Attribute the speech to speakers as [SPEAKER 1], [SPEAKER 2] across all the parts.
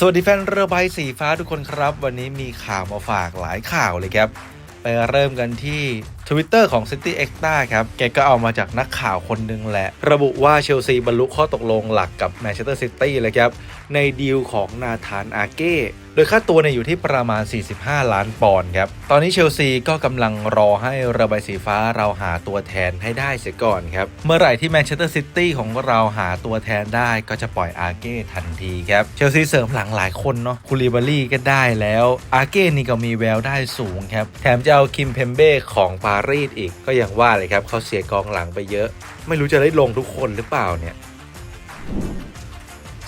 [SPEAKER 1] สวัสดีแฟนเรือใบสีฟ้าทุกคนครับ วันนี้มีข่าวมาฝากหลายข่าวเลยครับ ไปเริ่มกันที่ Twitter ของ City e x t r a ครับ แกก็เอามาจากนักข่าวคนหนึ่งแหละ ระบุว่าเชลซีบรรลุข้อตกลงหลักกับแมนเชสเตอร์ซิตี้เลยครับ ในดีลของนาธานอาเก้ โดยค่าตัวเนี่ยอยู่ที่ประมาณ 45 ล้านปอนด์ครับ ตอนนี้เชลซีก็กำลังรอให้เรือใบสีฟ้าเราหาตัวแทนให้ได้เสียก่อนครับ เมื่อไหร่ที่แมนเชสเตอร์ซิตี้ของเราหาตัวแทนได้ก็จะปล่อยอาเก้ทันทีครับ เชลซีเสริมหลังหลายคนเนาะ คูลิบารี่ก็ได้แล้ว อาเก้นี่ก็มีแววได้สูงครับ แถมจะเอาคิมเพมเบ้ของปารีสอีกก็ยังว่าเลยครับเขาเสียกองหลังไปเยอะ ไม่รู้จะได้ลงทุกคนหรือเปล่าเนี่ย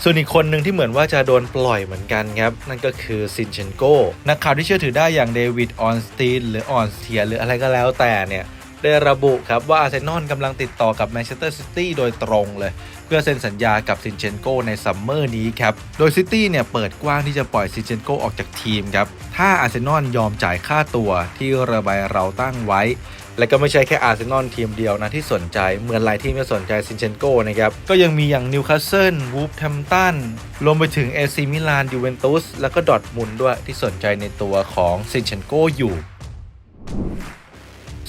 [SPEAKER 1] ส่วนอีกคนหนึ่งที่เหมือนว่าจะโดนปล่อยเหมือนกันครับ นั่นก็คือซินเชนโกนักข่าวที่เชื่อถือได้อย่างเดวิดออนสตีนหรือออนเทียหรืออะไรก็แล้วแต่เนี่ย ได้ระบุครับว่าอาร์เซนอลกำลังติดต่อกับแมนเชสเตอร์ซิตี้โดยตรงเลย เพื่อเซ็นสัญญากับซินเชนโกในซัมเมอร์นี้ครับ โดยซิตี้เนี่ยเปิดกว้างที่จะปล่อยซินเชนโกออกจากทีมครับ ถ้าอาร์เซนอลยอมจ่ายค่าตัวที่ระบายเราตั้งไว้ และก็ไม่ใช่แค่อาร์เซนอลทีมเดียวนะที่สนใจ เหมือนหลายทีมก็สนใจซินเชนโกนะครับ ก็ยังมีอย่างนิวคาสเซิลวูฟแฮมตันรวมไปถึงเอซีมิลานยูเวนตุสแล้วก็ดอทมุนด์ด้วยที่สนใจในตัวของซินเชนโกอยู่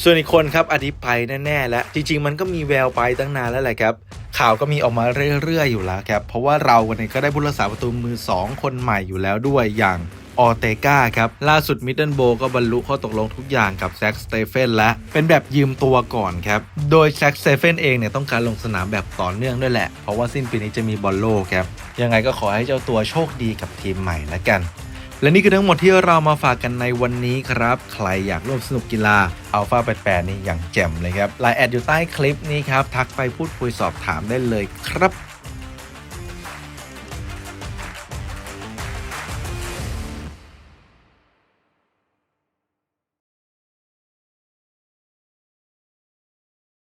[SPEAKER 1] ส่วนอีกคนครับอธิปไปแน่ๆแล้วจริง ๆ มันก็มีแววไปตั้งนานแล้วแหละครับ ข่าวก็มีออกมาเรื่อยๆอยู่แล้วครับ เพราะว่าเราวันนี้ก็ได้ผู้รักษาประตูมือ 2 คนใหม่อยู่แล้วด้วยอย่างออเตกาครับ ล่าสุดมิดเดิลโบก็บรรลุข้อตกลงทุกอย่างกับแซ็กสเตเฟนและ เป็นแบบยืมตัวก่อนครับ โดยแซ็กสเตเฟนเองเนี่ยต้องการลงสนามแบบต่อเนื่องด้วยแหละ เพราะว่าสิ้นปีนี้จะมีบอลโลกครับ ยังไงก็ขอให้เจ้าตัวโชคดีกับทีมใหม่ละกัน และนี่คือทั้งหมดที่เรามาฝากกันในวันนี้ครับ ใครอยากร่วมสนุกกีฬาอัลฟา88 นี่อย่างแจ่มเลยครับไลน์แอดอยู่ใต้คลิปนี้ครับ ทักไปพูดคุยสอบถามได้เลยครับ